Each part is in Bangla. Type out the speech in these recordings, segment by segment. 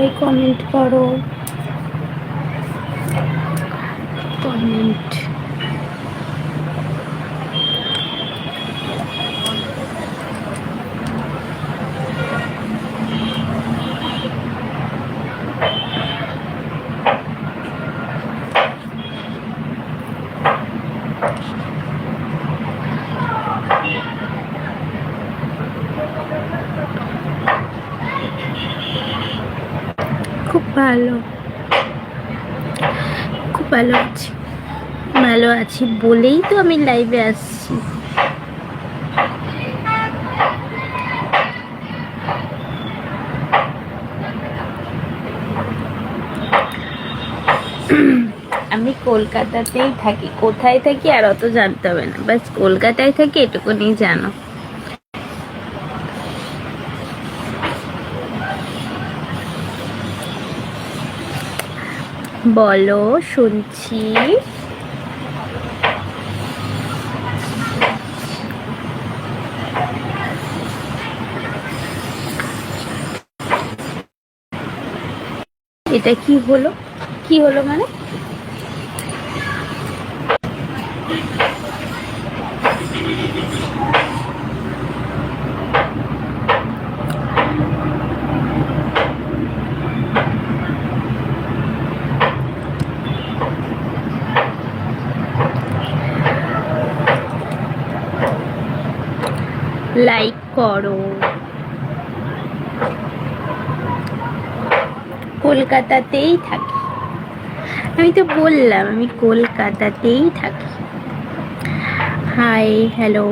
সবাই কমেন্ট করো। কমেন্ট খুব ভালো খুব ভালো আছি ভালো আছি বলেই তো আমি লাইভে আসছি। আমি কলকাতাতেই থাকি। কোথায় থাকি আর অত জানতে হবে না। বাস কলকাতায় থাকি, এটুকুনি জানো। বলো, শুনছি। এটা কি হলো? কি হলো মানে? লাইক করো। কলকাতাতেই থাকি। আমি তো বললাম, আমি কলকাতাতেই থাকি। হাই হ্যালো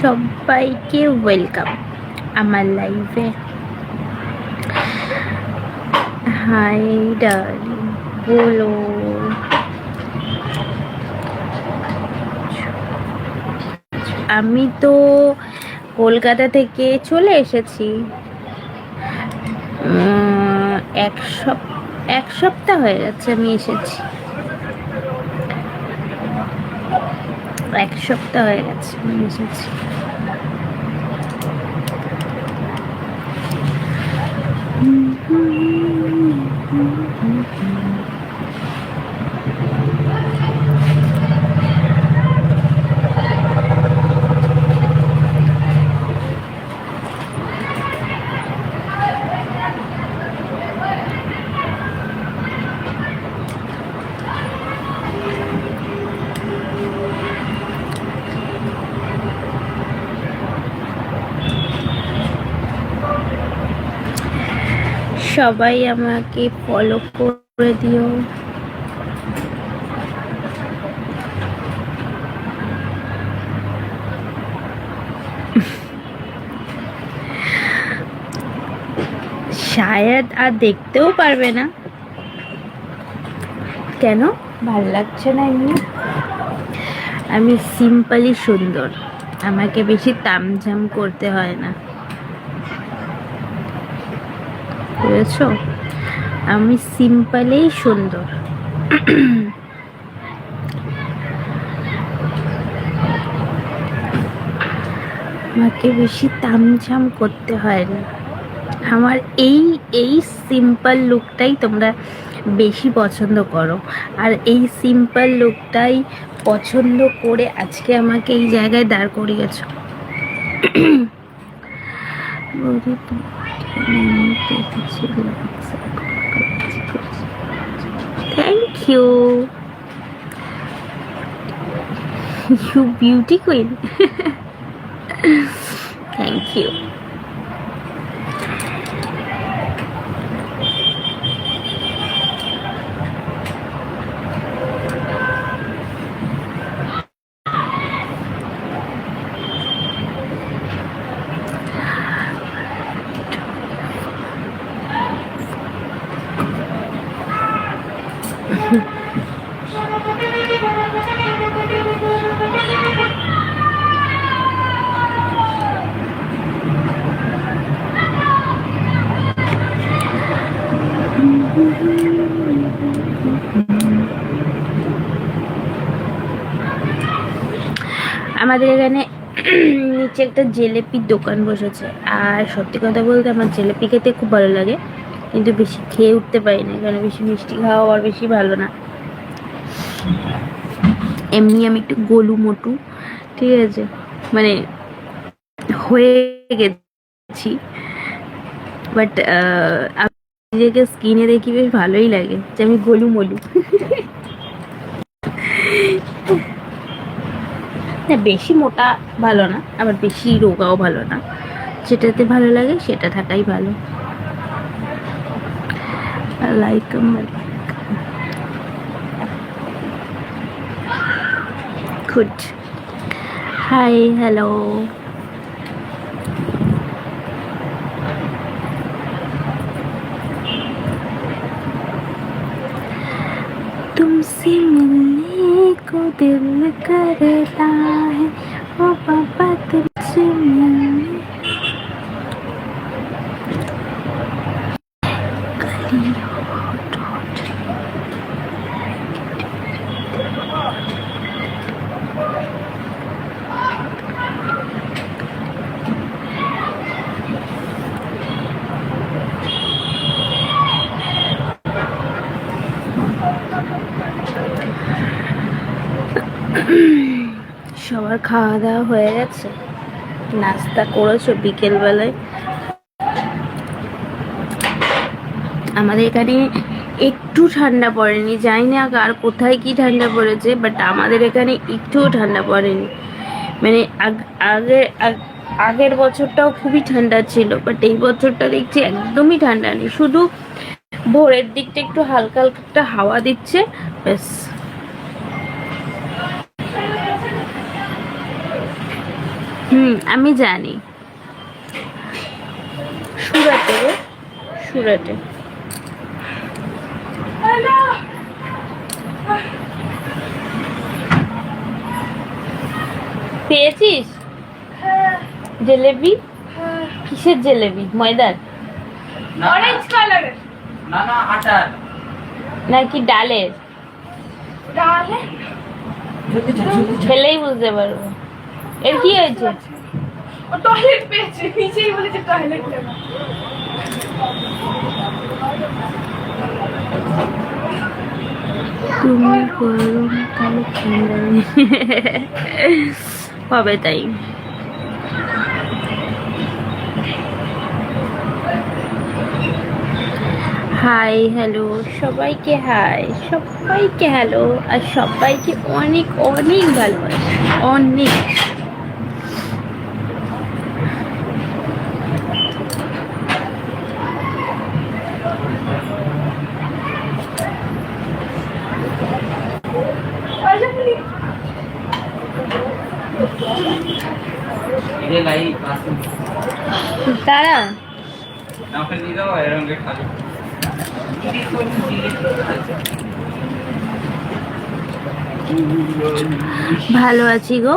সবাইকে ওয়েলকাম আমার লাইফে হাই ডার্লিং বলো। আমি তো কলকাতা থেকে চলে এসেছি। এক এক সপ্তাহ হয়ে গেছে আমি এসেছি। এক সপ্তাহ হয়ে গেছে আমি এসেছি। সবাই আমাকে ফলো করে দিও। শায়দ আর দেখতেও পারবে না। কেন? ভালো লাগছে না এমনি? আমি সিম্পলি সুন্দর। আমাকে বেশি তামঝাম করতে হয় না। বুঝেছ আমি সিম্পলেই সুন্দর। আমাকে বেশি তামঝাম করতে হয় না। আমার এই এই সিম্পল লুকটাই তোমরা বেশি পছন্দ করো। আর এই সিম্পল লুকটাই পছন্দ করে আজকে আমাকে এই জায়গায় দাঁড় করিয়েছো। Thank you. You beauty queen. Thank you. আমাদের এখানে নিচে একটা জিলেপির দোকান বসেছে। আর সত্যি কথা বলতে আমার জিলেপি খেতে খুব ভালো লাগে, কিন্তু বেশি খেয়ে উঠতে পারি না কারণ বেশি মিষ্টি খাওয়া আর বেশি ভালো না। এমনি আমি একটু গোলু মোটু, ঠিক আছে? মানে হয়ে গেছি। বাট নিজেকে স্কিনে দেখি বেশ ভালোই লাগে, যে আমি গোলু মোলু। না, বেশি মোটা ভালো না, আবার বেশি রোগাও ভালো না। যেটাতে ভালো লাগে সেটা থাকাই ভালো। লাইক গুড হাই হ্যালো को दिल करता है। ओ बाबा तुझसे Thank সবার খাওয়া দাওয়া হয়ে গেছে। নাস্তা করেছ বিকেলবেলায়। আমাদের এখানে একটু ঠান্ডা পড়েনি, জানি না আর কোথায় কি ঠান্ডা পড়েছে বাট আমাদের এখানে একটুও ঠান্ডা পড়েনি। মানে আগ- আগে আগের বছরটাও খুবই ঠান্ডা ছিল বাট এই বছরটা দেখছি একদমই ঠান্ডা নেই। শুধু ভোরের দিকটা একটু হালকা হালকা একটা হাওয়া দিচ্ছে, ব্যাস। হুম আমি জানি। সুরাটে গো সুরাটে। পেয়েছিস? জেলেবি? কিসের জেলেবি? ময়দার? অরেঞ্জ কালারের না না আটার। নাকি ডালের? তাহলে খেলেই বুঝতে পারব। এর কি হয়েছে? টয়লেট পেয়েছে নিচেই বলেছে টয়লেট হবে তাই। হাই হ্যালো সবাইকে হাই সবাইকে হ্যালো আর সবাইকে অনেক অনেক ভালোবাসি, অনেক। ভালো আছি গো।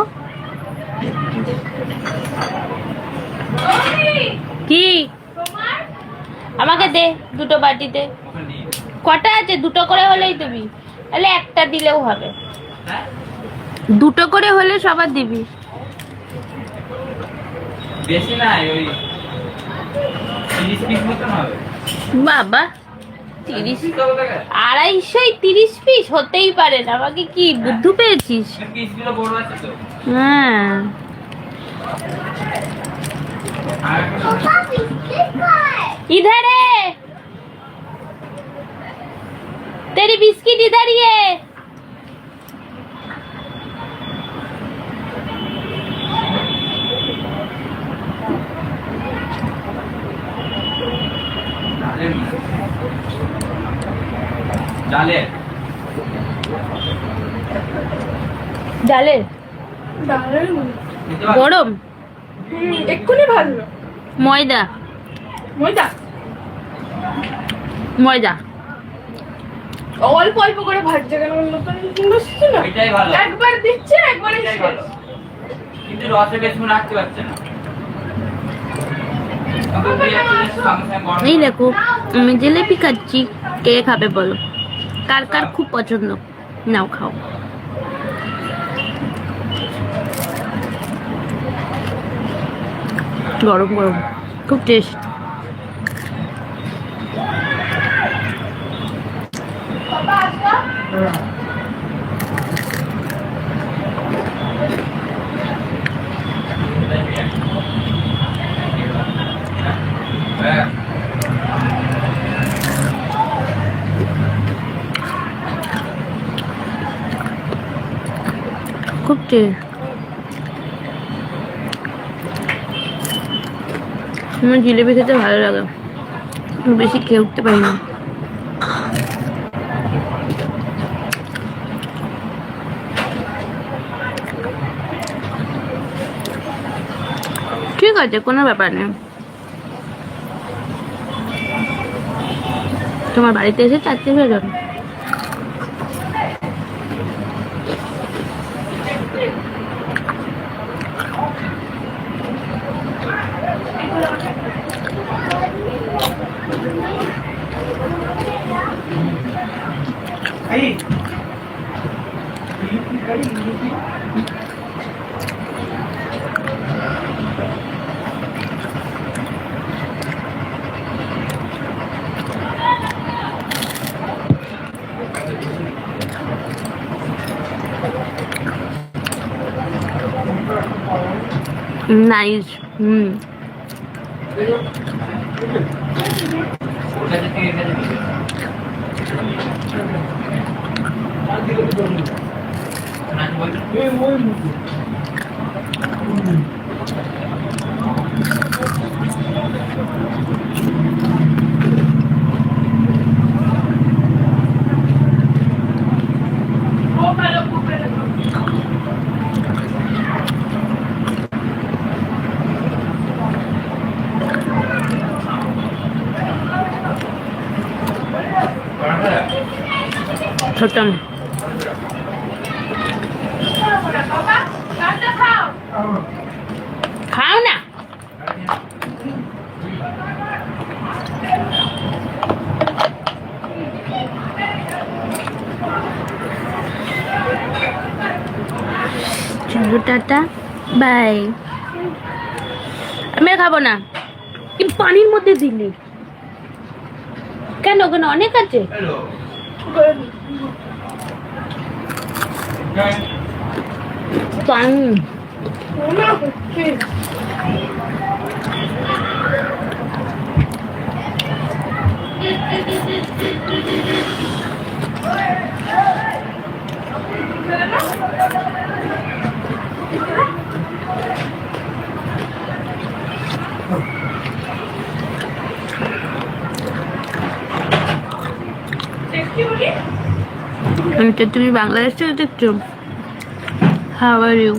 কি? আমাকে দে দুটো বাটিতে। কটা আছে? দুটো করে হলেই দিবি। তাহলে একটা দিলেও হবে। দুটো করে হলে সবার দিবি। বেশি না ওই তিরিশ পিস মতন হবে বাবা তিরিশ পিস কত টাকা আড়াইশোই তিরিশ পিস হতেই পারে না আমাকে কি বুদ্ধু পেয়েছিস পিস গুলো বড় আছে তো হ্যাঁ আর इधर है तेरी बिस्किट इधर ही है ডালে। ডালে? দারুণ দিতে পারো? গরম এক্ষুনি ভাজলো ময়দা? ময়দা? ময়দা? অল্প অল্প করে ভাজছে কেন? না? একবার দিচ্ছে একবারে কিন্তু রসে বেশি রাখতে পারছে না। এই দেখো আমি জিলেপি খাচ্ছি কে খাবে বলো? কার কার খুব পছন্দ? নাও খাও। গরম গরম। খুব টেস্ট Yeah. খুব আমার জিলেপি খেতে ভালো লাগে। বেশি খেয়ে উঠতে পারি না। ঠিক আছে, কোনো ব্যাপার নেই। তোমার বাড়িতে এসে চারটে হয়ে যাবে। nice. Mm. Mm. ছোট পাপা খাও না। Tata, bye. আমি খাব না। কি পানির মধ্যে দিলি। কেন? ওখানে অনেক আছে। হ্যালো পানি না হচ্ছে দেখছি বলি আচ্ছা তুমি বাংলাদেশ থেকে দেখছ হাউ আর ইউ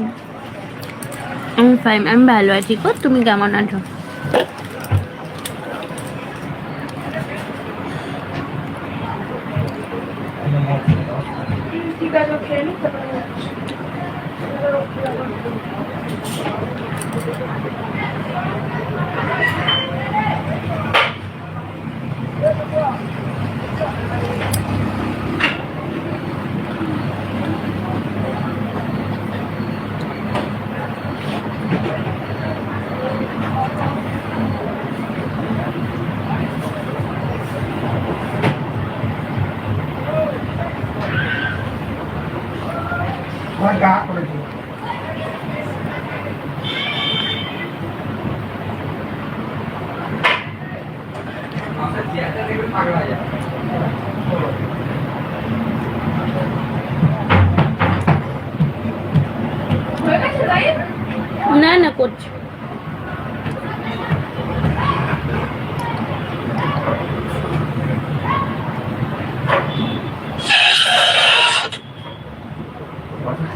আমি ফাইন আমি ভালো আছি গো তুমি কেমন আছো Thank আছে?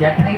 यात्री